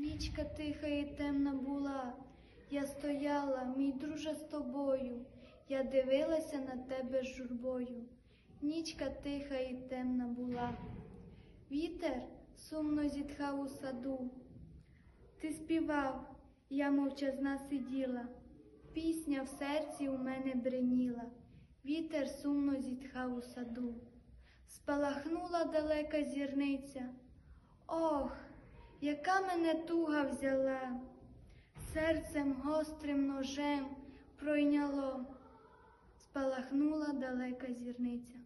Нічка тиха і темна була, я стояла, мій друже, з тобою, я дивилася на тебе з журбою. Нічка тиха і темна була. Вітер сумно зітхав у саду. Ти співав, я мовчазна сиділа, пісня в серці у мене бреніла, вітер сумно зітхав у саду. Спалахнула далека зірниця. Ох, яка мене туга взяла, серцем гострим ножем пройняло, спалахнула далека зірниця.